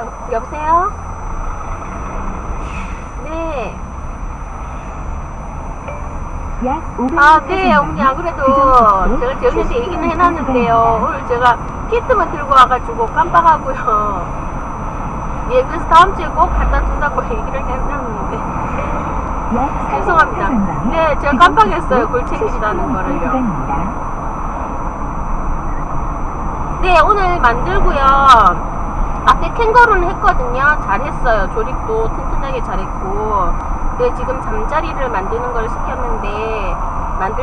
여, 여보세요? 네. 아, 네, 어머니, 안 그래도 제가 저기서 얘기는 해놨는데요. 오늘 제가 키트만 들고 와가지고 깜빡하고요. 예, 그래서 다음 주에 꼭 갖다 준다고 얘기를 해놨는데. 죄송합니다. 네, 제가 깜빡했어요. 골챙기다는 거를요. 네, 오늘 만들고요. 앞에 캥거루는 했거든요. 잘했어요. 조립도 튼튼하게 잘했고. 네, 지금 잠자리를 만드는 걸 시켰는데,